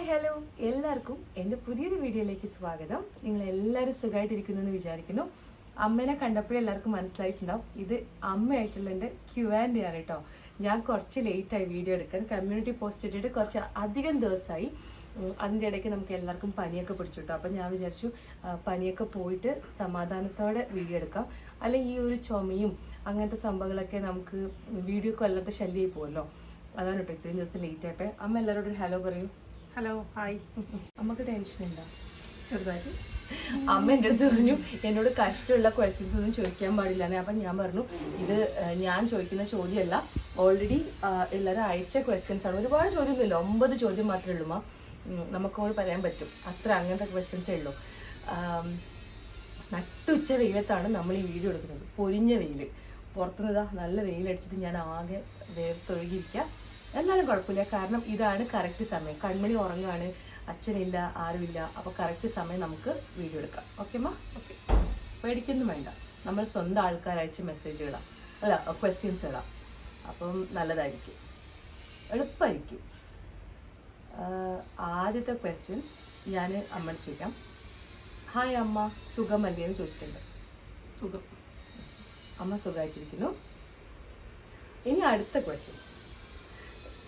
Hi hello എല്ലാവർക്കും എന്റെ പുതിയൊരു വീഡിയോയിലേക്ക് സ്വാഗതം. നിങ്ങൾ എല്ലാവരും സുഖമായിട്ടിരിക്കുന്നു എന്ന് വിചാരിക്കുന്നു. അമ്മേനെ കണ്ടപ്പോഴേ എല്ലാവർക്കും മനസ്സിലായിട്ടുണ്ടാവും. ഇത് അമ്മയായിട്ടുള്ള എന്റെ ക്യു ആൻഡ് ആണ് കേട്ടോ. ഞാൻ കുറച്ച് ലേറ്റായി വീഡിയോ എടുക്കാൻ കമ്മ്യൂണിറ്റി പോസ്റ്റ് ഇട്ടിട്ട് കുറച്ച് അധികം ദിവസമായി. അതിന്റെ ഇടയ്ക്ക് നമുക്ക് എല്ലാവർക്കും പനിയൊക്കെ പിടിച്ചു കിട്ടും. അപ്പം ഞാൻ വിചാരിച്ചു പനിയൊക്കെ പോയിട്ട് സമാധാനത്തോടെ വീഡിയോ എടുക്കാം. അല്ലെങ്കിൽ ഈ ഒരു ചുമയും അങ്ങനത്തെ സംഭവങ്ങളൊക്കെ നമുക്ക് വീഡിയോ കൊല്ലത്തെ ശല്യമായി പോകുമല്ലോ അതാണ് കേട്ടോ ഇത്രയും ദിവസം ലേറ്റ് ആയപ്പോൾ. അമ്മ എല്ലാവരോടും ഹലോ പറയൂ. ഹലോ ഹായ് നമുക്ക് ടെൻഷൻ ഉണ്ടോ ചെറുതായിട്ട്. അമ്മ എന്റെ അടുത്ത് പറഞ്ഞു എന്നോട് കഷ്ടമുള്ള ക്വസ്റ്റ്യൻസ് ഒന്നും ചോദിക്കാൻ പാടില്ല അപ്പം ഞാൻ പറഞ്ഞു ഇത് ഞാൻ ചോദിക്കുന്ന ചോദ്യമല്ല. ഓൾറെഡി എല്ലാവരും അയച്ച ക്വസ്റ്റ്യൻസ് ആണ്. ഒരുപാട് ചോദ്യമൊന്നുമില്ല ഒമ്പത് ചോദ്യം മാത്രമേ ഉള്ളൂ മാ നമുക്കോട് പറയാൻ പറ്റും. അത്ര അങ്ങനത്തെ ക്വസ്റ്റ്യൻസേ ഉള്ളൂ. നട്ടുച്ച വെയിലത്താണ് നമ്മൾ ഈ വീഡിയോ എടുക്കുന്നത്. പൊരിഞ്ഞ വെയിൽ പുറത്തുനിന്ന് നല്ല വെയിലടിച്ചിട്ട് ഞാൻ ആകെ വേർത്തൊഴുകിയിരിക്കുക എന്നാലും കുഴപ്പമില്ല. കാരണം ഇതാണ് കറക്റ്റ് സമയം. കൺമണി ഉറങ്ങുകയാണ് അച്ഛനില്ല ആരുമില്ല. അപ്പോൾ കറക്റ്റ് സമയം നമുക്ക് വീഡിയോ എടുക്കാം. ഓക്കെ മാ ഓക്കെ പേടിക്കൊന്നും വേണ്ട. നമ്മൾ സ്വന്തം ആൾക്കാരയച്ച് മെസ്സേജ് ഇടാം. അല്ല ക്വസ്റ്റ്യൻസ് ഇടാം. അപ്പം നല്ലതായിരിക്കും. എളുപ്പമായിരിക്കും ആദ്യത്തെ ക്വസ്റ്റ്യൻ ഞാൻ അമ്മ ചോദിക്കാം. ഹായ് അമ്മ. സുഖമല്ലേ? എന്ന് ചോദിച്ചിട്ടുണ്ട്. സുഖം. അമ്മ സുഖമായിട്ടിരിക്കുന്നു. ഇനി അടുത്ത ക്വസ്റ്റ്യൻസ്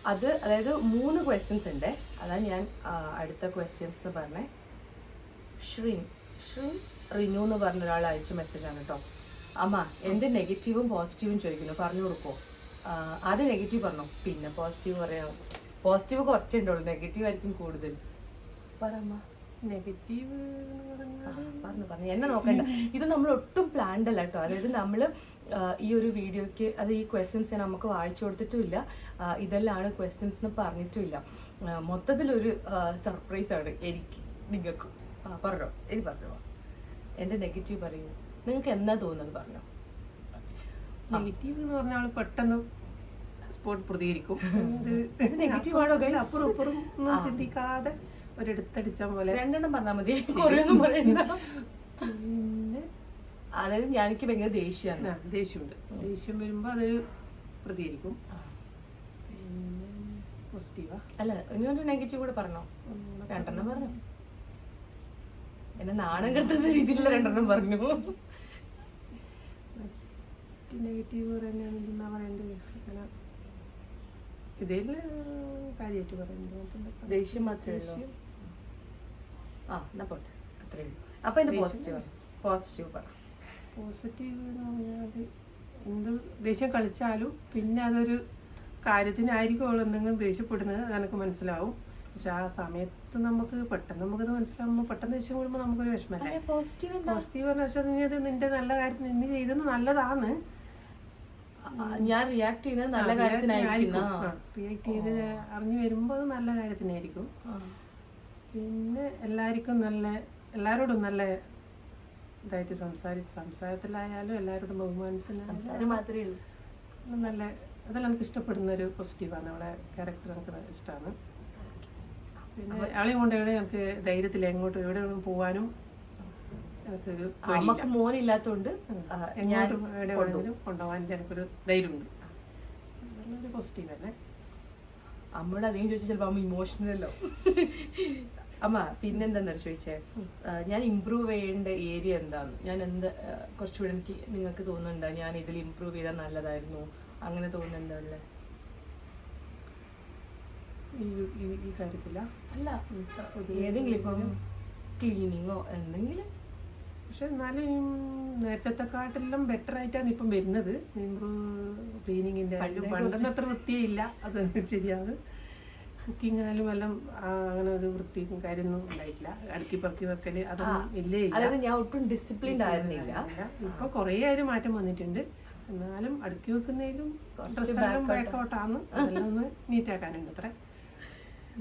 അത് അതായത് മൂന്ന് ക്വസ്റ്റ്യൻസ് ഉണ്ട്. അതാണ് ഞാൻ അടുത്ത ക്വസ്റ്റ്യൻസ് എന്ന് പറഞ്ഞേ. ഷ്രിൻ ഷ്രിൻ റിനു എന്ന് പറഞ്ഞ ഒരാൾ അയച്ച മെസ്സേജാണ് കേട്ടോ അമ്മ എന്റെ നെഗറ്റീവും പോസിറ്റീവും ചോദിക്കുന്നു? പറഞ്ഞു കൊടുക്കുമോ ആദ്യം നെഗറ്റീവ് പറഞ്ഞു. പിന്നെ പോസിറ്റീവ് പറയാം. പോസിറ്റീവ് കുറച്ചുണ്ടോളൂ നെഗറ്റീവ് ആയിരിക്കും കൂടുതൽ. നെഗറ്റീവ് പറഞ്ഞു പറഞ്ഞു. എന്നെ നോക്കണ്ട. ഇത് നമ്മൾ ഒട്ടും പ്ലാൻഡ് അല്ല കേട്ടോ അതായത് നമ്മൾ ഈ ഒരു വീഡിയോയ്ക്ക് അത് ഈ ക്വസ്റ്റ്യൻസ് ഞാൻ നമുക്ക് വായിച്ചു കൊടുത്തിട്ടുമില്ല. ഇതെല്ലാമാണ് ക്വസ്റ്റ്യൻസ് എന്ന് പറഞ്ഞിട്ടുമില്ല. മൊത്തത്തിലൊരു സർപ്രൈസാണ് എനിക്ക് നിങ്ങൾക്കും. ആ പറഞ്ഞോ എനിക്ക് പറഞ്ഞോ. എന്റെ നെഗറ്റീവ് പറയൂ. നിങ്ങൾക്ക് എന്നാ തോന്നുന്നത് പറഞ്ഞോ? നെഗറ്റീവ് എന്ന് പറഞ്ഞാൽ പെട്ടെന്ന് സ്പോട്ട് പ്രതികരിക്കും. നെഗറ്റീവ് ആണോ, അപ്പുറം അപ്പുറം ഒന്നും ചിന്തിക്കാതെ ഒരിടത്തടിച്ച പോലെ. രണ്ടെണ്ണം പറഞ്ഞാൽ മതി. പറയണ്ട. പിന്നെ അതായത് ഞാൻ എനിക്ക് ഭയങ്കര ദേഷ്യമാണ് ദേഷ്യമുണ്ട്. ദേഷ്യം വരുമ്പോൾ അത് പ്രതികരിക്കും. പിന്നെ പോസിറ്റീവാ അല്ല ഇനി നെഗറ്റീവ് കൂടെ പറഞ്ഞോ? രണ്ടെണ്ണം പറഞ്ഞു. എന്നെ നാണം കെടുത്തുന്ന രീതിയിലുള്ള രണ്ടെണ്ണം പറഞ്ഞു. നെഗറ്റീവ് എന്നാ പറയണ്ടത് അങ്ങനെ ഇതിൽ കാര്യമായിട്ട് പറയുന്നത്? ദേഷ്യം മാത്രമേ ഉള്ളൂ. ആ എന്നാ പോട്ടെ. അത്രേ ഉള്ളൂ. അപ്പൊ എന്റെ പോസിറ്റീവ് പോസിറ്റീവ് പറ. പോസിറ്റീവ് എന്ന് പറഞ്ഞാൽ എന്ത് ദേഷ്യം കളിച്ചാലും പിന്നെ അതൊരു കാര്യത്തിനായിരിക്കും അവൾ എന്തെങ്കിലും ദേഷ്യപ്പെടുന്നത് നിനക്ക് മനസ്സിലാവും. പക്ഷെ ആ സമയത്ത് നമുക്ക് പെട്ടെന്ന് നമുക്കത് മനസ്സിലാവുമ്പോൾ പെട്ടെന്ന് ദേഷ്യം കൂടുമ്പോൾ നമുക്കൊരു വിഷമല്ലേ? പോസിറ്റീവ് പോസിറ്റീവ് എന്ന് വെച്ചാൽ നീ അത് നിന്റെ നല്ല കാര്യത്തിന് നീ ചെയ്തത് നല്ലതാണ്. ഞാൻ റിയാക്ട് ചെയ്യുന്നത് നല്ല കാര്യത്തിനായിരിക്കും. റിയാക്ട് ചെയ്ത് അറിഞ്ഞു വരുമ്പോൾ അത് നല്ല കാര്യത്തിനായിരിക്കും. പിന്നെ എല്ലാവർക്കും നല്ല എല്ലാവരോടും നല്ല ഇതായിട്ട് സംസാരിച്ച് സംസാരത്തിലായാലും എല്ലാവരോടും ബഹുമാനത്തിന് നല്ല അതെല്ലാം എനിക്ക് ഇഷ്ടപ്പെടുന്ന ഒരു പോസിറ്റീവാണ് അവളെ ക്യാരക്ടർ എനിക്ക് ഇഷ്ടമാണ്. പിന്നെ അവളെയും കൊണ്ട് എവിടെ എനിക്ക് ധൈര്യത്തിൽ എങ്ങോട്ടും എവിടെ പോവാനും പോകാനും അമ്മയ്ക്ക് മോനില്ലാത്തോണ്ട് എങ്ങോട്ടും എവിടെ വേണമെങ്കിലും കൊണ്ടുപോകാൻ എനിക്കൊരു ധൈര്യമുണ്ട്. നല്ലൊരു പോസിറ്റീവ് അല്ലേ? അമ്മയോട് അധികം ചോദിച്ചാൽ ചിലപ്പോ അമ്മ ഇമോഷണലല്ലോ അമ്മ പിന്നെന്താന്ന് ചോദിച്ചേ? ഞാൻ ഇമ്പ്രൂവ് ചെയ്യേണ്ട ഏരിയ എന്താണ് ഞാൻ എന്ത് കുറച്ചുകൂടെ എനിക്ക് നിങ്ങൾക്ക് തോന്നുന്നുണ്ടോ? ഞാൻ ഇതിൽ ഇമ്പ്രൂവ് ചെയ്താൽ നല്ലതായിരുന്നു. അങ്ങനെ തോന്നുന്നുണ്ടല്ലേ ഈ ഈ- ഈ കാര്യത്തില? അല്ല ഏതെങ്കിലും ഇപ്പം ക്ലീനിങ്ങോ എന്തെങ്കിലും? പക്ഷെ എന്നാലും നേരത്തെക്കാട്ടിലും ബെറ്റർ ആയിട്ടാണ് ഇപ്പം വരുന്നത്. ക്ലീനിങ്ങിന്റെ പണ്ടൊന്നും അത്ര വൃത്തിയില്ല. അത് ശരിയാണ്. കുക്കിംഗ് എല്ലാം അങ്ങനെ ഒരു വൃത്തിയും കാര്യമൊന്നും ഉണ്ടായിട്ടില്ല. അടുക്കി പറക്കി വെക്കൽ അതൊന്നും ഇല്ലേ അതായത് ഞാൻ ഒട്ടും ഡിസിപ്ലിൻഡ് ആയിരുന്നില്ല. ഇപ്പൊ കുറേ ആയിട്ട് മാറ്റം വന്നിട്ടുണ്ട്. എന്നാലും അടുക്കി വെക്കുന്നതിലും ഡ്രസ്സെല്ലാം ബാക്കൗട്ടാന്ന് അതെല്ലാം ഒന്ന് നീറ്റ് ആക്കാനുണ്ട് അത്ര.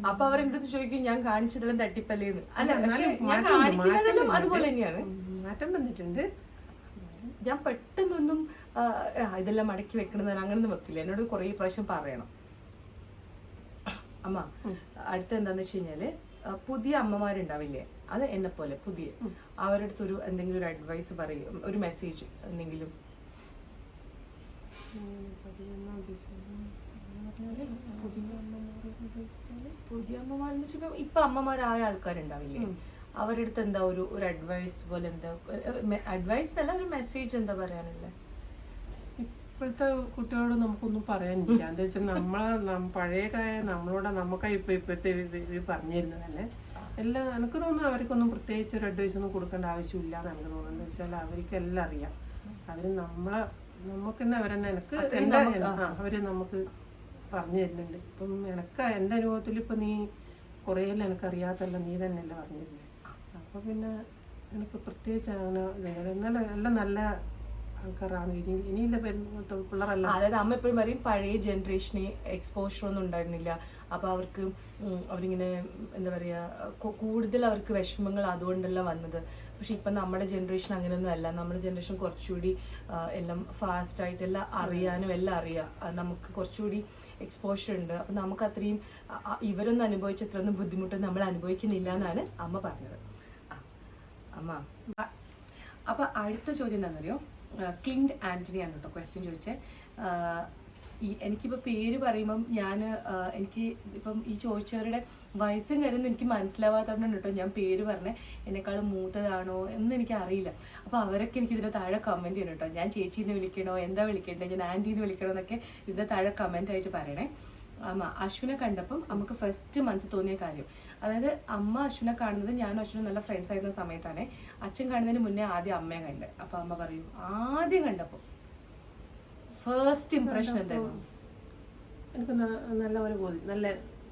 അപ്പൊ അവർ എന്റെ അടുത്ത് ചോദിക്കും ഞാൻ കാണിച്ചതെല്ലാം തട്ടിപ്പല്ലേന്ന്? അല്ല ഞാൻ കാണിക്കുന്നതെല്ലാം അതുപോലെ തന്നെയാണ്. മാറ്റം വന്നിട്ടുണ്ട്. ഞാൻ പെട്ടെന്നൊന്നും ഇതെല്ലാം മടക്കി വെക്കണമെന്ന് അങ്ങനൊന്നും വെക്കില്ല. എന്നോട് കുറേ പ്രാവശ്യം പറയണം. അമ്മ അടുത്ത എന്താന്ന് വെച്ച് കഴിഞ്ഞാൽ പുതിയ അമ്മമാരുണ്ടാവില്ലേ? അത് എന്നെ പോലെ പുതിയ. അവരുടെ അടുത്ത് ഒരു എന്തെങ്കിലും ഒരു അഡ്വൈസ് പറയും ഒരു മെസ്സേജ് എന്തെങ്കിലും. പുതിയ അമ്മമാരെന്ന് വെച്ചാൽ ഇപ്പൊ അമ്മമാരായ ആൾക്കാരുണ്ടാവില്ലേ? അവരുടെ അടുത്ത് എന്താ ഒരു ഒരു അഡ്വൈസ് പോലെ എന്താ അഡ്വൈസ് അല്ല ഒരു മെസ്സേജ് എന്താ പറയാനുള്ളത് ഇപ്പോഴത്തെ കുട്ടികളോട് നമുക്കൊന്നും പറയാനില്ല എന്താ വെച്ചാൽ നമ്മളെ പഴയ കായ നമ്മളോട് നമുക്കായി ഇപ്പൊ ഇപ്പോഴത്തെ ഇത് പറഞ്ഞിരുന്നതല്ലേ? എല്ലാം എനിക്ക് തോന്നുന്നു അവർക്കൊന്നും പ്രത്യേകിച്ച് ഒരു അഡ്വൈസ് ഒന്നും കൊടുക്കേണ്ട ആവശ്യമില്ല എന്ന് എനിക്ക് തോന്നുന്നു എന്താ വെച്ചാൽ അവർക്ക് എല്ലാം അറിയാം. അവർ നമ്മളെ നമുക്ക് തന്നെ അവരെന്നെ എനിക്ക് അവർ നമുക്ക് പറഞ്ഞു തരുന്നുണ്ട്. ഇപ്പം എനക്ക് എന്റെ അനുഭവത്തിൽ ഇപ്പം നീ കുറേ എനിക്കറിയാത്തല്ല നീ തന്നെയല്ലേ പറഞ്ഞു അപ്പോൾ അപ്പൊ പിന്നെ എനിക്ക് പ്രത്യേകിച്ച് അങ്ങനെ. എന്നാലും എല്ലാം നല്ല ആൾക്കാരാണ്. ഇനി ഇനിയില്ല പിള്ളേരല്ല. അതായത് അമ്മ എപ്പോഴും പറയും പഴയ ജനറേഷന് എക്സ്പോഷർ ഒന്നും ഉണ്ടായിരുന്നില്ല. അപ്പൊ അവർക്ക് അവരിങ്ങനെ എന്താ പറയാ കൂടുതൽ അവർക്ക് വിഷമങ്ങൾ അതുകൊണ്ടല്ല വന്നത്. പക്ഷെ ഇപ്പൊ നമ്മുടെ ജനറേഷൻ അങ്ങനെയൊന്നും അല്ല. നമ്മുടെ ജനറേഷൻ കുറച്ചുകൂടി എല്ലാം ഫാസ്റ്റായിട്ട് എല്ലാം അറിയാനും എല്ലാം അറിയാം. നമുക്ക് കുറച്ചുകൂടി എക്സ്പോഷർ ഉണ്ട്. അപ്പൊ നമുക്ക് അത്രയും ഇവരൊന്നും അനുഭവിച്ച അത്രയൊന്നും ബുദ്ധിമുട്ട് നമ്മൾ അനുഭവിക്കുന്നില്ല എന്നാണ് അമ്മ പറഞ്ഞത്. അമ്മ. അപ്പൊ അടുത്ത ചോദ്യം എന്താണെന്നറിയോ? ക്ലിൻഡ് ആന്റണി ആണ് കേട്ടോ ക്വസ്റ്റ്യൻ ചോദിച്ചത് എനിക്കിപ്പോൾ പേര് പറയുമ്പം ഞാൻ എനിക്ക് ഇപ്പം ഈ ചോദിച്ചവരുടെ വയസ്സും കാര്യമൊന്നും എനിക്ക് മനസ്സിലാവാത്തതുകൊണ്ടാണ് കേട്ടോ ഞാൻ പേര് പറഞ്ഞത് എന്നെക്കാളും മൂത്തതാണോ എന്ന് എനിക്ക് അറിയില്ല. അപ്പോൾ അവരൊക്കെ എനിക്ക് ഇതിന്റെ താഴെ കമന്റ് ചെയ്യണം കേട്ടോ. ഞാൻ ചേച്ചിന്ന് വിളിക്കണോ? എന്താ വിളിക്കേണ്ടത്? ഞാൻ ആന്റീന്ന് വിളിക്കണോ എന്നൊക്കെ ഇതിന്റെ താഴെ കമന്റ് ആയിട്ട് പറയണേ. അമ്മ അശ്വിനെ കണ്ടപ്പം നമുക്ക് ഫസ്റ്റ് മനസ്സിൽ തോന്നിയ കാര്യം അതായത് അമ്മ അശ്വിനെ കാണുന്നത് ഞാൻ അശ്വിനും നല്ല ഫ്രണ്ട്സ് ആയിരുന്ന സമയത്താണ്. അച്ഛൻ കാണുന്നതിന് മുന്നേ ആദ്യം അമ്മയെ കണ്ട്. അപ്പൊ അമ്മ പറയൂ ആദ്യം കണ്ടപ്പോ ഫസ്റ്റ് ഇംപ്രഷൻ എന്തായിരുന്നു? എനിക്ക് നല്ല ഒരു ബോധി നല്ല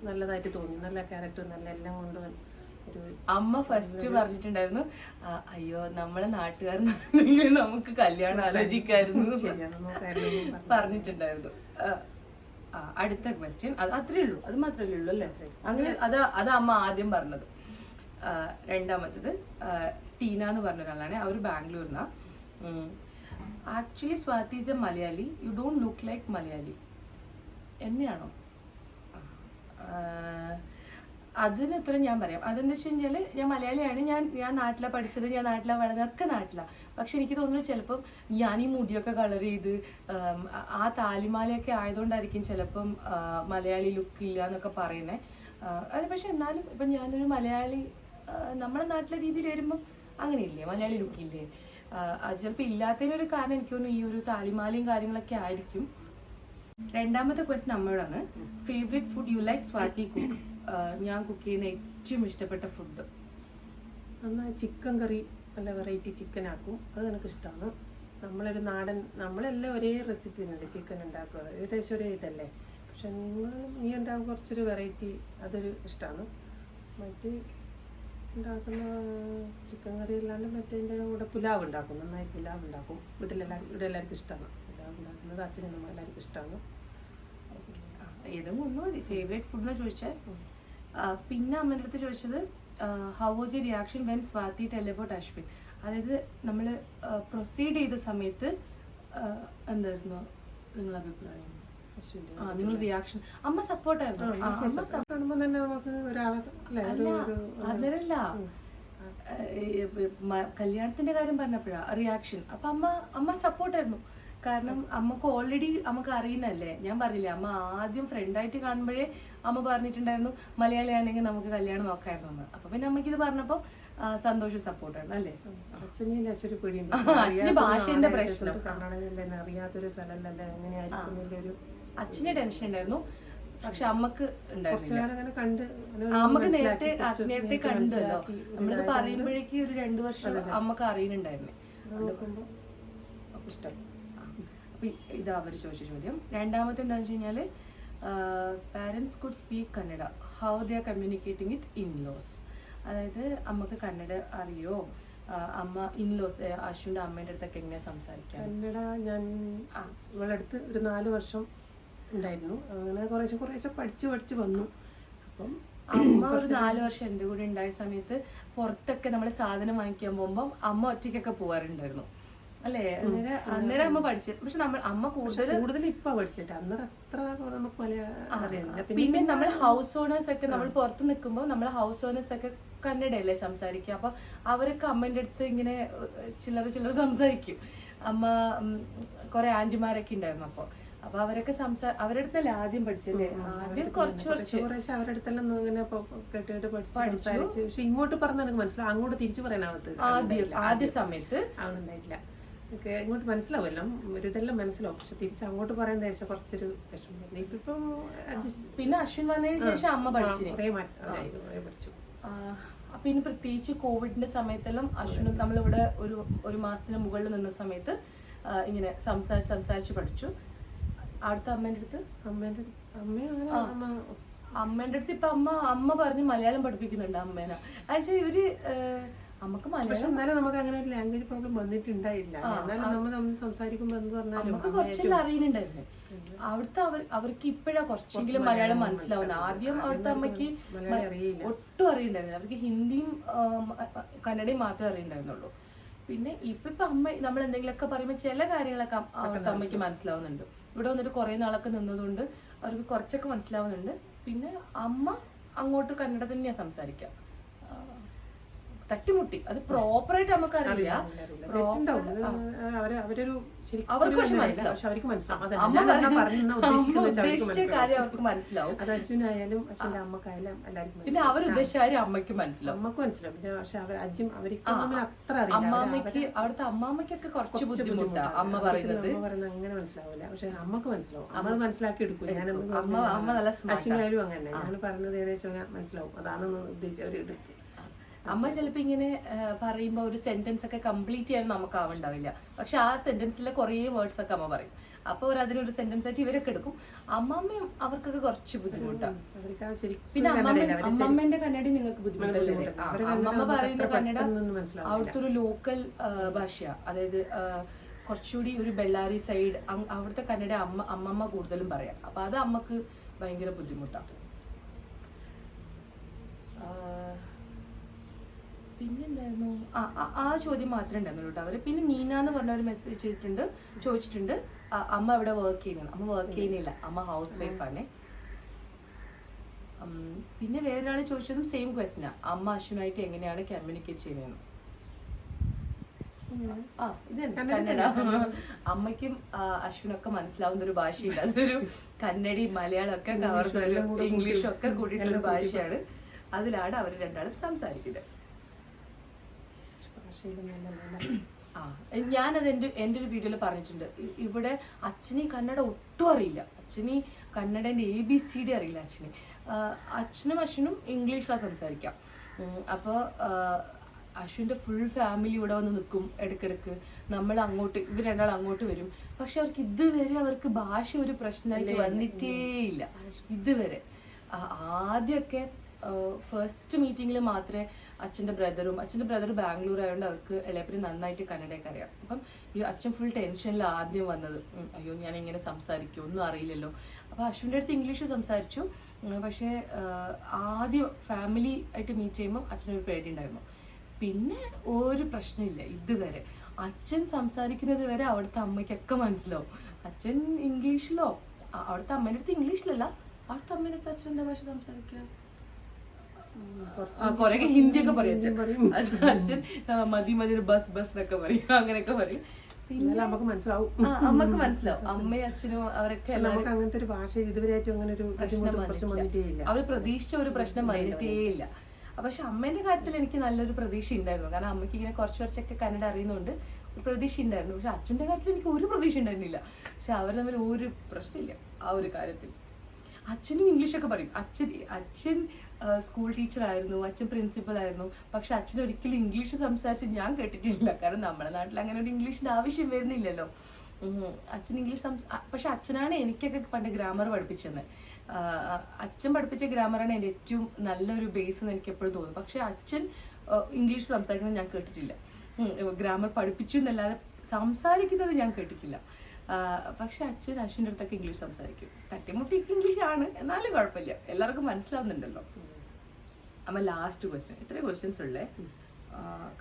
നല്ലതായിട്ട് തോന്നി. നല്ല ക്യാരക്ടർ നല്ല എല്ലാം കൊണ്ട് അമ്മ ഫസ്റ്റ് പറഞ്ഞിട്ടുണ്ടായിരുന്നു അയ്യോ നമ്മളെ നാട്ടുകാരനാണെങ്കിൽ നമുക്ക് കല്യാണം ആലോചിക്കായിരുന്നു. പറഞ്ഞിട്ടുണ്ടായിരുന്നു. അടുത്ത ക്വസ്റ്റ്യൻ അത് അത്രേ ഉള്ളൂ. അത് മാത്രമല്ലേ ഉള്ളൂ അല്ലേ? അങ്ങനെ അത് അത് അമ്മ ആദ്യം പറഞ്ഞത്. രണ്ടാമത്തത് ടീന എന്ന് പറഞ്ഞ ഒരാളാണ്. അവർ ബാംഗ്ലൂരിനാ actually Swathi is a Malayali. You don't look like Malayali. എന്നെയാണോ? Ah അതിന് ഉത്തരം ഞാൻ പറയാം. അതെന്ന് വെച്ച് കഴിഞ്ഞാൽ ഞാൻ മലയാളിയാണ്. ഞാൻ ഞാൻ നാട്ടിലാണ് പഠിച്ചത്. ഞാൻ നാട്ടിലാണ് വളർന്നതൊക്കെ നാട്ടിലാണ് പക്ഷെ എനിക്ക് തോന്നുന്നു ചിലപ്പം ഞാൻ ഈ മുടിയൊക്കെ കളർ ചെയ്ത് ആ- താലിമാലയൊക്കെ ആയതുകൊണ്ടായിരിക്കും ചിലപ്പം മലയാളി ലുക്ക് ഇല്ല എന്നൊക്കെ പറയുന്നത് അത് പക്ഷെ എന്നാലും ഇപ്പം ഞാനൊരു മലയാളി നമ്മുടെ നാട്ടിലെ രീതിയിൽ വരുമ്പം അങ്ങനെയില്ലേ? മലയാളി ലുക്കില്ലേ അത് ചിലപ്പോൾ ഇല്ലാത്തതിനൊരു കാരണം എനിക്ക് തോന്നുന്നു ഈ ഒരു താലിമാലയും കാര്യങ്ങളൊക്കെ ആയിരിക്കും. രണ്ടാമത്തെ question അമ്മയോടാണ്. Favourite food you like Swathi cook ഞാൻ കുക്ക് ചെയ്യുന്ന ഏറ്റവും ഇഷ്ടപ്പെട്ട ഫുഡ് ചിക്കൻ കറി നല്ല വെറൈറ്റി ചിക്കൻ ആക്കും. അത് എനിക്ക് ഇഷ്ടമാണ് നമ്മളൊരു നാടൻ നമ്മളെല്ലാം ഒരേ റെസിപ്പി തന്നെ ചിക്കൻ ഉണ്ടാക്കുക ഏകദേശം ഒരേ ഇതല്ലേ? പക്ഷെ നിങ്ങൾ നീ ഉണ്ടാക്കുക കുറച്ചൊരു വെറൈറ്റി അതൊരു ഇഷ്ടമാണ് മറ്റ് ഉണ്ടാക്കുന്ന ചിക്കൻ കറി അല്ലാണ്ട് മറ്റേതിന്റെ കൂടെ പുലാവ് ഉണ്ടാക്കും നന്നായി പുലാവ് ഉണ്ടാക്കും വീട്ടിലെല്ലാം ഇവിടെ എല്ലാവർക്കും ഇഷ്ടമാണ് പുലാവ് ഉണ്ടാക്കുന്നത് അച്ഛനും നമ്മൾ എല്ലാവർക്കും ഇഷ്ടമാണ് ഏതെങ്കിലും ഒന്ന് ഫേവറേറ്റ് ഫുഡ് എന്ന് ചോദിച്ചാൽ പിന്നെ അമ്മേന്റെ അടുത്ത് ചോദിച്ചത് how was you reaction when Swathi tell about Ashwin അതായത് നമ്മൾ പ്രൊസീഡ് ചെയ്ത സമയത്ത് എന്തായിരുന്നു നിങ്ങളുടെ അഭിപ്രായം? ആ നിങ്ങൾ റിയാക്ഷൻ അമ്മ സപ്പോർട്ടായിരുന്നു അമ്മ കാണുമ്പോൾ തന്നെ നമുക്ക് ഒരാളെ അതല്ല കല്യാണത്തിന്റെ കാര്യം പറഞ്ഞപ്പോഴാ റിയാക്ഷൻ അപ്പൊ അമ്മ അമ്മ സപ്പോർട്ടായിരുന്നു കാരണം അമ്മയ്ക്ക് ഓൾറെഡി അമ്മയ്ക്ക് അറിയുന്നല്ലേ ഞാൻ പറഞ്ഞില്ലേ അമ്മ ആദ്യം ഫ്രണ്ടായിട്ട് കാണുമ്പോഴേ അമ്മ പറഞ്ഞിട്ടുണ്ടായിരുന്നു മലയാളി ആണെങ്കിൽ നമുക്ക് കല്യാണം നോക്കായിരുന്നു എന്ന്. അപ്പൊ പിന്നെ അമ്മയ്ക്ക് ഇത് പറഞ്ഞപ്പോ സന്തോഷം സപ്പോർട്ടാണ് അല്ലേ? അച്ഛനെ ഭാഷന്റെ പ്രശ്നം. അറിയാത്തൊരു സ്ഥലമല്ലേ എങ്ങനെയായിരിക്കും ഒരു അച്ഛന് ടെൻഷൻ ഉണ്ടായിരുന്നു. പക്ഷെ അമ്മയ്ക്ക് അമ്മയ്ക്ക് നേരത്തെ നേരത്തെ കണ്ടല്ലോ നമ്മളിത് പറയുമ്പോഴേക്ക് ഒരു രണ്ടു വർഷം അമ്മയ്ക്ക് അറിയുന്നുണ്ടായിരുന്നു. ഇഷ്ടം. അപ്പൊ ഇ- ഇതാ അവർ ചോദിച്ച ചോദ്യം. രണ്ടാമത്തെ എന്താണെന്ന് വെച്ച് കഴിഞ്ഞാൽ parents could speak Kannada how they are communicating it in laws അതായത് അമ്മയ്ക്ക് കന്നഡ അറിയോ? അമ്മ ഇൻലോസ് അശ്വിന്റെ അമ്മേന്റെ അടുത്തൊക്കെ എങ്ങനെയാ സംസാരിക്കാം കന്നഡ ഞാൻ അടുത്ത് ഒരു നാല് വർഷം ഉണ്ടായിരുന്നു. അങ്ങനെ കുറേശ്ശെ കുറേശ്ശെ പഠിച്ച് പഠിച്ച് വന്നു. അപ്പം അമ്മ ഒരു നാല് വർഷം എന്റെ കൂടെ ഉണ്ടായ സമയത്ത് പുറത്തൊക്കെ നമ്മൾ സാധനം വാങ്ങിക്കാൻ പോകുമ്പോൾ അമ്മ ഒറ്റയ്ക്കൊക്കെ പോവാറുണ്ടായിരുന്നു. അല്ലേ? അന്നേരം അന്നേരം അമ്മ പഠിച്ചു. പക്ഷെ നമ്മൾ അമ്മ കൂടുതൽ കൂടുതൽ ഇപ്പൊ പഠിച്ചിട്ട്. അന്നേരം അത്ര നമുക്ക് അറിയില്ല പിന്നെ നമ്മൾ ഹൗസ് ഓണേഴ്സ് ഒക്കെ നമ്മൾ പുറത്ത് നിൽക്കുമ്പോൾ നമ്മൾ ഹൗസ് ഓണേഴ്സ് ഒക്കെ കന്നഡയല്ലേ സംസാരിക്കുക? അപ്പൊ അവരൊക്കെ അമ്മേന്റെ അടുത്ത് ഇങ്ങനെ ചില്ലറ ചില്ലറ സംസാരിക്കും. അമ്മ കൊറേ ആന്റിമാരൊക്കെ ഉണ്ടായിരുന്നു അപ്പോൾ അപ്പൊ അവരൊക്കെ സംസാ അവരുടെ അടുത്തല്ലേ ആദ്യം പഠിച്ചല്ലേ ആദ്യം കുറച്ച് കുറച്ച് കുറേശ്ശെ അവരുടെ അടുത്തെല്ലാം ഇങ്ങനെ കേട്ടിട്ട് പഠിച്ച് പക്ഷെ ഇങ്ങോട്ട് പറഞ്ഞാൽ മനസ്സിലാവും. അങ്ങോട്ട് തിരിച്ചു പറയാനാവത്ത് ആദ്യം ആദ്യ സമയത്ത് ആവുന്നുണ്ടായില്ല എനിക്ക് ഇങ്ങോട്ട് മനസ്സിലാവുമല്ലോ. ഒരു ഇതെല്ലാം മനസ്സിലാവും. പക്ഷെ തിരിച്ച് അങ്ങോട്ട് പറയാൻ ദേശം കുറച്ചൊരു വിഷമം. ഇപ്പൊ ഇപ്പം പിന്നെ അശ്വിൻ വന്നതിന് ശേഷം അമ്മ പഠിച്ചു കുറേ മാറ്റം പഠിച്ചു. പിന്നെ പ്രത്യേകിച്ച് കോവിഡിന്റെ സമയത്തെല്ലാം അശ്വിനും നമ്മളിവിടെ ഒരു ഒരു മാസത്തിന് മുകളിൽ നിന്ന സമയത്ത് ഇങ്ങനെ സംസാരിച്ച് സംസാരിച്ച് പഠിച്ചു. അവിടുത്തെ അമ്മേന്റെ അടുത്ത്? അമ്മേന്റെ അമ്മയും അങ്ങനെ അമ്മ അമ്മേന്റെ അടുത്ത് ഇപ്പൊ അമ്മ അമ്മ പറഞ്ഞ് മലയാളം പഠിപ്പിക്കുന്നുണ്ട് അമ്മേനെ. അയച്ചാ ഇവർ ആ, അമ്മയ്ക്ക് പക്ഷെ എന്നാലും നമുക്ക് അങ്ങനെ ഒരു ലാംഗ്വേജ് പ്രോബ്ലം വന്നിട്ടുണ്ടായില്ല. എന്നാലും നമ്മൾ തമ്മിൽ സംസാരിക്കുമ്പോൾ എന്ന് പറഞ്ഞാലും നമുക്ക് കുറച്ചെല്ലാം അറിയുന്നുണ്ടായിരുന്നു? അവിടുത്തെ അവർ അവർക്ക് ഇപ്പോഴാ കുറച്ചെങ്കിലും മലയാളം മനസ്സിലാവുന്നത് ആദ്യം അവിടുത്തെ അമ്മയ്ക്ക് ഒട്ടും അറിയണ്ടായിരുന്നില്ല അവർക്ക് ഹിന്ദിയും കന്നഡയും മാത്രമേ അറിയണ്ടായിരുന്നുള്ളൂ പിന്നെ ഇപ്പൊ ഇപ്പൊ അമ്മ നമ്മൾ എന്തെങ്കിലുമൊക്കെ പറയുമ്പോൾ ചില കാര്യങ്ങളൊക്കെ അവർക്ക് അമ്മയ്ക്ക് മനസ്സിലാവുന്നുണ്ട്. ഇവിടെ വന്നിട്ട് കുറെ നാളൊക്കെ നിന്നതുകൊണ്ട് അവർക്ക് കുറച്ചൊക്കെ മനസ്സിലാവുന്നുണ്ട്. പിന്നെ അമ്മ അങ്ങോട്ട് കന്നഡ തന്നെയാ സംസാരിക്കുക തട്ടിമുട്ടി. അത് പ്രോപ്പറായിട്ട് നമുക്കറിയില്ല. അവർക്ക് പക്ഷെ. മനസ്സിലാവും. ഉദ്ദേശിച്ച മനസ്സിലാവും. കാര്യം അവർക്ക് മനസ്സിലാവും. അത് അശ്വിനായാലും അശ്വിന്റെ അമ്മക്കായാലും എല്ലാവർക്കും പിന്നെ അവർ ഉദ്ദേശിച്ച കാര്യം അമ്മയ്ക്ക് മനസ്സിലാവും. അമ്മയ്ക്ക് മനസ്സിലാവും. പിന്നെ പക്ഷെ അവർ അജ്ജും അവർക്കും തമ്മിൽ അത്ര അറിയില്ല. അമ്മാമ്മയ്ക്ക് അവിടുത്തെ അമ്മാമ്മയ്ക്കൊക്കെ കുറച്ച് ബുദ്ധിമുട്ടാ അമ്മ പറയുന്നത്. പറയുന്നത് അങ്ങനെ മനസ്സിലാവില്ല. പക്ഷെ അമ്മയ്ക്ക് മനസ്സിലാവും. അമ്മ അത് മനസ്സിലാക്കി എടുക്കും. അമ്മ അമ്മ നല്ല അശ്വിനായാലും അങ്ങനെ. ഞാൻ പറഞ്ഞത് ഏകദേശം മനസ്സിലാവും. അതാണെന്ന് ഉദ്ദേശിച്ച് അവർ എടുക്കും അമ്മ ചിലപ്പോ ഇങ്ങനെ പറയുമ്പോ ഒരു സെന്റൻസ് ഒക്കെ കംപ്ലീറ്റ് ചെയ്യാൻ നമുക്ക് ആവുണ്ടാവില്ല പക്ഷെ ആ സെന്റൻസിലെ കുറേ വേർഡ്സ് ഒക്കെ അമ്മ പറയും. അപ്പൊ അവർ അതിനൊരു സെന്റൻസ് ആയിട്ട് ഇവരൊക്കെ എടുക്കും. അമ്മമ്മയും അവർക്കൊക്കെ കുറച്ച് ബുദ്ധിമുട്ടാണ് പിന്നെ അമ്മമ്മ അമ്മമ്മന്റെ കന്നഡ നിങ്ങൾക്ക് ബുദ്ധിമുട്ടല്ലേ? അമ്മമ്മ പറയുന്ന കന്നഡ അവിടുത്തെ ഒരു ലോക്കൽ ഭാഷ അതായത് കുറച്ചുകൂടി ഒരു ബെള്ളാരി സൈഡ് അവിടുത്തെ കന്നഡ അമ്മ അമ്മമ്മ കൂടുതലും പറയാം. അപ്പൊ അത് അമ്മയ്ക്ക് ഭയങ്കര ബുദ്ധിമുട്ടാണ് പിന്നെന്തായിരുന്നു? ആ ആ- ചോദ്യം മാത്രമേ ഉണ്ടായിരുന്നുള്ളൂ കേട്ടോ അവർ. പിന്നെ നീന എന്ന് പറഞ്ഞ ഒരു മെസ്സേജ് ചെയ്തിട്ടുണ്ട് ചോദിച്ചിട്ടുണ്ട്. അമ്മ ഇവിടെ വർക്ക് ചെയ്യുന്നു. അമ്മ വർക്ക് ചെയ്യുന്നില്ല. അമ്മ ഹൗസ് വൈഫാണേ പിന്നെ വേറൊരാൾ ചോദിച്ചതും സെയിം ക്വസ്റ്റ്യനാ അമ്മ അശ്വനായിട്ട് എങ്ങനെയാണ് കമ്മ്യൂണിക്കേറ്റ് ചെയ്യുന്നത് ആ ഇത് കന്നഡ അമ്മയ്ക്കും അശ്വിനൊക്കെ മനസ്സിലാവുന്ന ഒരു ഭാഷയില്ല. അതൊരു കന്നഡി മലയാളം ഒക്കെ കവർന്ന ഒരു ഇംഗ്ലീഷും ഒക്കെ കൂടിയിട്ടുള്ള ഭാഷയാണ്. അതിലാണ് അവർ രണ്ടാളും സംസാരിക്കുന്നത്. ഭാഷയിലൊന്നും നല്ല ആ ഞാനത് എന്റെ എന്റെ ഒരു വീഡിയോയിൽ പറഞ്ഞിട്ടുണ്ട്. ഇവിടെ അച്ഛന് കന്നഡ ഒട്ടും അറിയില്ല. അച്ഛന് കന്നഡേന്റെ എ ബി സി ഡി അറിയില്ല അച്ഛനെ. അച്ഛനും അശ്വിനും ഇംഗ്ലീഷിലാണ് സംസാരിക്കാം. അപ്പോൾ അശ്വിന്റെ ഫുൾ ഫാമിലി ഇവിടെ വന്ന് നിൽക്കും ഇടയ്ക്കിടയ്ക്ക്. നമ്മൾ അങ്ങോട്ട് ഇവർ രണ്ടാൾ അങ്ങോട്ട് വരും. പക്ഷെ അവർക്ക് ഇതുവരെ അവർക്ക് ഭാഷ ഒരു പ്രശ്നമായിട്ട് വന്നിട്ടേ ഇല്ല. ഇതുവരെ. ആദ്യമൊക്കെ ഫസ്റ്റ് മീറ്റിങ്ങിൽ മാത്രമേ അച്ഛന്റെ ബ്രദറും അച്ഛന്റെ ബ്രദർ ബാംഗ്ലൂർ ആയതുകൊണ്ട് അവർക്ക് ഇളയപ്പന് നന്നായിട്ട് കന്നഡയൊക്കെ അറിയാം. അപ്പം ഈ അച്ഛൻ ഫുൾ ടെൻഷനിൽ ആദ്യം വന്നത്. അയ്യോ ഞാൻ എങ്ങനെ സംസാരിക്കും? ഒന്നും അറിയില്ലല്ലോ. അപ്പോൾ അശ്വിന്റെ അടുത്ത് ഇംഗ്ലീഷ് സംസാരിച്ചു. പക്ഷേ ആദ്യം ഫാമിലി ആയിട്ട് മീറ്റ് ചെയ്യുമ്പോൾ അച്ഛനൊരു പേടിയുണ്ടായിരുന്നു. പിന്നെ ഒരു പ്രശ്നമില്ല ഇതുവരെ. അച്ഛൻ സംസാരിക്കുന്നത് വരെ അവിടുത്തെ അമ്മയ്ക്കൊക്കെ മനസ്സിലാവും. അച്ഛൻ ഇംഗ്ലീഷിലോ? അവിടുത്തെ അമ്മേന്റെ അടുത്ത് ഇംഗ്ലീഷിലല്ല. അവിടുത്തെ അമ്മേന്റെ അടുത്ത് അച്ഛൻ എന്താ ഭാഷ സംസാരിക്കുക? കുറെയൊക്കെ ഹിന്ദിയൊക്കെ പറയും അച്ഛൻ. മതി മതി ബസ് ബസ് എന്നൊക്കെ പറയും. അങ്ങനെയൊക്കെ പറയും. നമുക്ക് മനസ്സിലാവും. അമ്മയ്ക്ക് മനസ്സിലാവും. അമ്മയും അച്ഛനും അവരൊക്കെ നമുക്ക് അങ്ങനത്തെ ഒരു ഭാഷ ഇതുവരെയായിട്ടും അങ്ങനെ ഒരു പ്രശ്നം അവർ പ്രതീക്ഷിച്ച ഒരു പ്രശ്നം വന്നിട്ടേ ഇല്ല. അപ്പൊ പക്ഷെ അമ്മേന്റെ കാര്യത്തിൽ എനിക്ക് നല്ലൊരു പ്രതീക്ഷ ഉണ്ടായിരുന്നു കാരണം അമ്മയ്ക്ക് ഇങ്ങനെ കുറച്ച് കുറച്ചൊക്കെ കന്നഡ അറിയുന്നുണ്ട് ഒരു പ്രതീക്ഷ ഉണ്ടായിരുന്നു പക്ഷെ അച്ഛന്റെ കാര്യത്തിൽ എനിക്ക് ഒരു പ്രതീക്ഷ ഉണ്ടായിരുന്നില്ല പക്ഷെ അവർ തമ്മിൽ ഒരു പ്രശ്നമില്ല ആ ഒരു കാര്യത്തിൽ. അച്ഛനും ഇംഗ്ലീഷൊക്കെ പറയും. അച്ഛൻ അച്ഛൻ സ്കൂൾ ടീച്ചർ ആയിരുന്നു അച്ഛൻ പ്രിൻസിപ്പൽ ആയിരുന്നു. പക്ഷെ അച്ഛൻ ഒരിക്കലും ഇംഗ്ലീഷ് സംസാരിച്ച് ഞാൻ കേട്ടിട്ടില്ല. കാരണം നമ്മുടെ നാട്ടിൽ അങ്ങനെ ഒരു ഇംഗ്ലീഷിന്റെ ആവശ്യം വരുന്നില്ലല്ലോ. അച്ഛൻ ഇംഗ്ലീഷ് സംസാ പക്ഷെ അച്ഛനാണ് എനിക്കൊക്കെ പണ്ട് ഗ്രാമർ പഠിപ്പിച്ചത്. അച്ഛൻ പഠിപ്പിച്ച ഗ്രാമറാണ് എന്റെ ഏറ്റവും നല്ലൊരു ബേസ് എന്ന് എനിക്ക് എപ്പോഴും തോന്നും പക്ഷെ അച്ഛൻ ഇംഗ്ലീഷ് സംസാരിക്കുന്നത് ഞാൻ കേട്ടിട്ടില്ല. ഗ്രാമർ പഠിപ്പിച്ചു എന്നല്ലാതെ സംസാരിക്കുന്നത് ഞാൻ കേട്ടിട്ടില്ല. പക്ഷെ അച്ഛൻ അശ്വിന്റെ അടുത്തൊക്കെ ഇംഗ്ലീഷ് സംസാരിക്കും. തട്ടിമുട്ടി ഇംഗ്ലീഷ് ആണ്. എന്നാലും കുഴപ്പമില്ല. എല്ലാവർക്കും മനസ്സിലാവുന്നുണ്ടല്ലോ. അമ്മ ലാസ്റ്റ് ക്വസ്റ്റ്യൻ ഇത്രയും ക്വസ്റ്റ്യൻസ് ഉള്ളേ.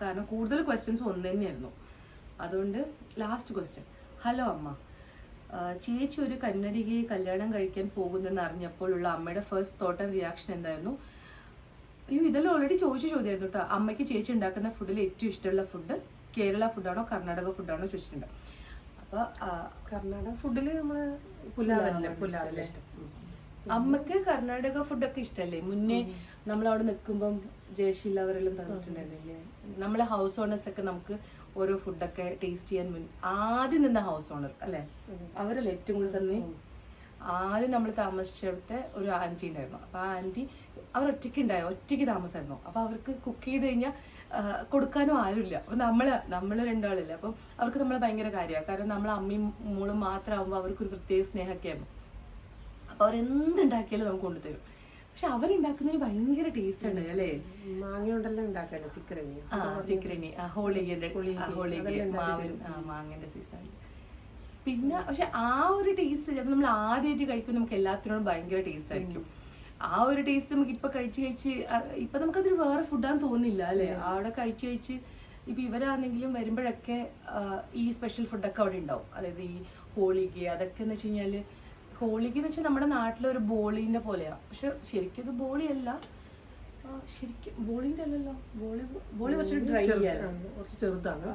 കാരണം കൂടുതൽ ക്വസ്റ്റ്യൻസ് ഒന്ന് തന്നെയായിരുന്നു. അതുകൊണ്ട് ലാസ്റ്റ് ക്വസ്റ്റ്യൻ ഹലോ അമ്മ. ചേച്ചി ഒരു കന്നഡികയെ കല്യാണം കഴിക്കാൻ പോകുന്നെന്ന് അറിഞ്ഞപ്പോഴുള്ള അമ്മയുടെ ഫസ്റ്റ് തോട്ട് ആൻഡ് റിയാക്ഷൻ എന്തായിരുന്നു? അയ്യോ ഇതെല്ലാം ഓൾറെഡി ചോദിച്ച ചോദ്യമായിരുന്നു കേട്ടോ അമ്മയ്ക്ക് ചേച്ചി ഉണ്ടാക്കുന്ന ഫുഡിൽ ഏറ്റവും ഇഷ്ടമുള്ള ഫുഡ് കേരള ഫുഡാണോ കർണാടക ഫുഡാണോ ചോദിച്ചിട്ടുണ്ട്. അപ്പൊ കർണാടക ഫുഡിൽ നമ്മൾ പുലാവല്ലേ പുലാവല്ലേ. അമ്മയ്ക്ക് കർണാടക ഫുഡൊക്കെ ഇഷ്ടല്ലേ? മുന്നേ നമ്മൾ അവിടെ നിൽക്കുമ്പം ജയശീല അവരെല്ലാം തന്നിട്ടുണ്ടായിരുന്നില്ലേ? നമ്മളെ ഹൗസ് ഓണേഴ്സ് ഒക്കെ നമുക്ക് ഓരോ ഫുഡൊക്കെ ടേസ്റ്റ് ചെയ്യാൻ മുൻ ആദ്യം നിന്ന ഹൗസ് ഓണർ അല്ലേ? അവരല്ലേ ഏറ്റവും കൂടുതൽ തന്നെ? ആദ്യം നമ്മൾ താമസിച്ചെടുത്ത ഒരു ആന്റി ഉണ്ടായിരുന്നു. അപ്പൊ ആ ആന്റി അവർ ഒറ്റയ്ക്ക് ഉണ്ടായോ ഒറ്റയ്ക്ക് താമസമായിരുന്നു അപ്പൊ അവർക്ക് കുക്ക് ചെയ്ത് കഴിഞ്ഞാൽ കൊടുക്കാനും ആരുമില്ല. അപ്പൊ നമ്മൾ നമ്മൾ രണ്ടാളില്ല? അപ്പം അവർക്ക് നമ്മളെ ഭയങ്കര കാര്യമാണ്. കാരണം നമ്മളെ അമ്മയും മോളും മാത്രമാകുമ്പോൾ അവർക്കൊരു പ്രത്യേക സ്നേഹമൊക്കെ ആയിരുന്നു അപ്പൊ അവരെന്തുണ്ടാക്കിയാലും നമുക്ക് കൊണ്ടുതരും. പക്ഷെ അവരുണ്ടാക്കുന്നതിന് ഭയങ്കര ടേസ്റ്റ് ഉണ്ട് അല്ലേ മാങ്ങ കൊണ്ടെല്ലാം ഉണ്ടാക്കാല്ലേ സിക്കരങ്ങി ആ സിക്രനി ആ ഹോളിഗന്റെ മാവിൻ ആ മാങ്ങന്റെ സീസൺ പിന്നെ പക്ഷെ ആ ഒരു ടേസ്റ്റ് ചിലപ്പോൾ നമ്മൾ ആദ്യമായിട്ട് കഴിക്കുമ്പോൾ നമുക്ക് എല്ലാത്തിനോടും ഭയങ്കര ടേസ്റ്റ് ആയിരിക്കും. ആ ഒരു ടേസ്റ്റ് നമുക്ക് ഇപ്പൊ കഴിച്ച് കഴിച്ച് ഇപ്പൊ നമുക്കതൊരു വേറെ ഫുഡാന്ന് തോന്നില്ല അല്ലെ? അവിടെ കഴിച്ച് കഴിച്ച് ഇപ്പൊ ഇവരാണെങ്കിലും വരുമ്പോഴൊക്കെ ഈ സ്പെഷ്യൽ ഫുഡൊക്കെ അവിടെ ഉണ്ടാവും. അതായത് ഈ ഹോളിക്ക് അതൊക്കെ എന്ന് വെച്ച് കഴിഞ്ഞാൽ ഹോളിഗ എന്ന് വെച്ചാൽ നമ്മുടെ നാട്ടിലൊരു ബോളിന്റെ ബോളിന്റെ പോലെയാ. പക്ഷെ ശരിക്കും ഇത് ബോളിയല്ല. ശരിക്കും ബോളിന്റെ അല്ലല്ലോ. ബോളി ബോളി കുറച്ച് ഡ്രൈ കുറച്ച് ചെറുതാണ്.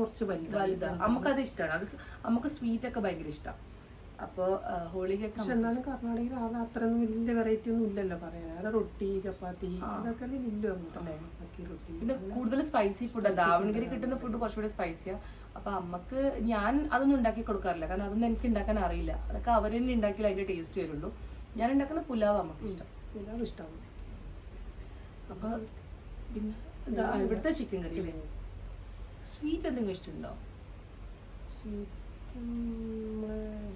കുറച്ച് വലുതാണ്. നമുക്കത് ഇഷ്ടമാണ് അത് നമുക്ക് സ്വീറ്റ് ഒക്കെ ഭയങ്കര ഇഷ്ടമാണ് അപ്പോൾ ഹോളിക്കൊക്കെ എന്നാലും കർണാടകയിൽ അവിടെ അത്രയൊന്നും വലിയ വെറൈറ്റി ഒന്നും ഇല്ലല്ലോ പറയാൻ. അവിടെ റൊട്ടി ചപ്പാത്തി അതൊക്കെ അല്ലേ ഇല്ലോ അങ്ങോട്ടല്ലേ റൊട്ടി. പിന്നെ കൂടുതൽ സ്പൈസി ഫുഡ് ദാവണഗിരി കിട്ടുന്ന ഫുഡ് കുറച്ചുകൂടി സ്പൈസിയാ അപ്പൊ അമ്മയ്ക്ക് ഞാൻ അതൊന്നും ഉണ്ടാക്കി കൊടുക്കാറില്ല. കാരണം അതൊന്നും എനിക്ക് ഉണ്ടാക്കാൻ അറിയില്ല. അതൊക്കെ അവർ തന്നെ ഉണ്ടാക്കിയാൽ അതിന്റെ ടേസ്റ്റ് വരുള്ളൂ. ഞാൻ ഉണ്ടാക്കുന്ന പുലാവ് അമ്മയ്ക്ക് ഇഷ്ടം. പുലാവ് ഇഷ്ടമാണ് അപ്പൊ പിന്നെ ഇവിടുത്തെ ചിക്കൻ കറി അല്ലേ? സ്വീറ്റ് എന്തെങ്കിലും ഇഷ്ടമുണ്ടോ? ക്യാരറ്റ് ഒന്നും ഞാൻ ആക്കലില്ലായിരുന്നു ക്യാരറ്റ് അല്ലേ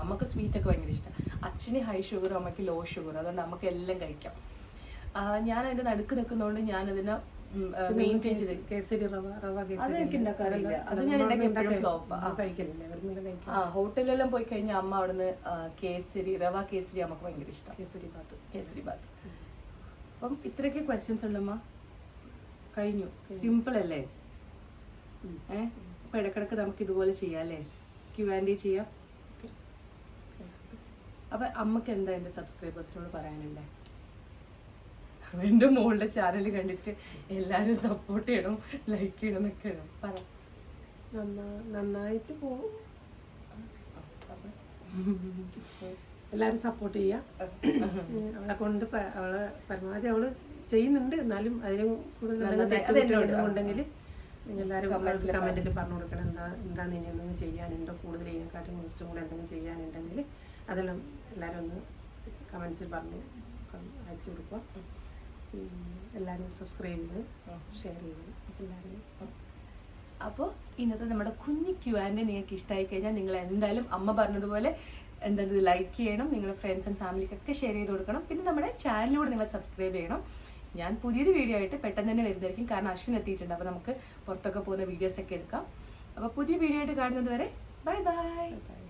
നമുക്ക് സ്വീറ്റ് ഒക്കെ ഭയങ്കര ഇഷ്ടം. അച്ഛന് ഹൈ ഷുഗർ അമ്മയ്ക്ക് ലോ ഷുഗർ അതുകൊണ്ട് നമുക്ക് എല്ലാം കഴിക്കാം. ഞാൻ അതിന്റെ നടുക്ക് നിൽക്കുന്നതുകൊണ്ട് ഞാൻ അതിനെ മെയിന്റെയിൻ ചെയ്ത് കേസരി റവ റവ കേസരി എനിക്ക് ഉണ്ടാക്കാറില്ല. അത് ഞാൻ ഫ്ലോപ്പ് ആ, കഴിക്കലില്ല. ഇവിടുന്ന് ആ ഹോട്ടലിലെല്ലാം പോയി കഴിഞ്ഞാൽ അമ്മ അവിടുന്ന് കേസരി റവ കേസരി അമ്മയ്ക്ക് ഭയങ്കര ഇഷ്ടം. കേസരി ഭാത്ത് കേസരി ബാത്ത് അപ്പം ഇത്രയൊക്കെ ക്വസ്റ്റ്യൻസ് ഉണ്ടമ്മ കഴിഞ്ഞു. സിമ്പിൾ അല്ലേ? ഏ? അപ്പൊ ഇടക്കിടക്ക് നമുക്ക് ഇതുപോലെ ചെയ്യാം അല്ലേ? ക്യു ആൻഡ് ചെയ്യാം. അപ്പൊ അമ്മയ്ക്ക് എന്താ എന്റെ സബ്സ്ക്രൈബേഴ്സിനോട് പറയാനുണ്ടേ? എന്റെ മോളുടെ ചാനൽ കണ്ടിട്ട് എല്ലാവരും സപ്പോർട്ട് ചെയ്യണം ലൈക്ക് ചെയ്യണം എന്നൊക്കെ. പറ. നന്നാ- നന്നായിട്ട് പോകും എല്ലാവരും സപ്പോർട്ട് ചെയ്യാം. അവളെ കൊണ്ട് അവളെ പരമാവധി അവൾ ചെയ്യുന്നുണ്ട്. എന്നാലും അതിനും കൂടുതൽ ഉണ്ടെങ്കിൽ എല്ലാവരും കമന്റിൽ പറഞ്ഞു കൊടുക്കണം. എന്താ എന്താണ് ഇനി എന്തെങ്കിലും ചെയ്യാനുണ്ടോ കൂടുതൽ ഇതിനെക്കാട്ടും കുറച്ചും കൂടെ എന്തെങ്കിലും ചെയ്യാനുണ്ടെങ്കിൽ അതെല്ലാം എല്ലാവരും ഒന്ന് കമൻസിൽ പറഞ്ഞു അയച്ചു കൊടുക്കുക. എല്ലാവരും സബ്സ്ക്രൈബ് ചെയ്ത് ഷെയർ ചെയ്ത് എല്ലാവരും. അപ്പോൾ ഇന്നത്തെ നമ്മുടെ കുഞ്ഞു ക്യു ആൻഡ് നിങ്ങൾക്ക് ഇഷ്ടമായി കഴിഞ്ഞാൽ നിങ്ങൾ എന്തായാലും അമ്മ പറഞ്ഞതുപോലെ എന്തായാലും ലൈക്ക് ചെയ്യണം. നിങ്ങളുടെ ഫ്രണ്ട്സ് ആൻഡ് ഫാമിലിക്കൊക്കെ ഷെയർ ചെയ്ത് കൊടുക്കണം. പിന്നെ നമ്മുടെ ചാനലിലൂടെ നിങ്ങൾ സബ്സ്ക്രൈബ് ചെയ്യണം. ഞാൻ പുതിയൊരു വീഡിയോ ആയിട്ട് പെട്ടെന്ന് തന്നെ വരുന്നതായിരിക്കും. കാരണം അശ്വിൻ എത്തിയിട്ടുണ്ട്. അപ്പോൾ നമുക്ക് പുറത്തൊക്കെ പോകുന്ന വീഡിയോസ് ഒക്കെ എടുക്കാം. അപ്പോൾ പുതിയ വീഡിയോ ആയിട്ട് കാണുന്നത് വരെ ബൈ ബൈ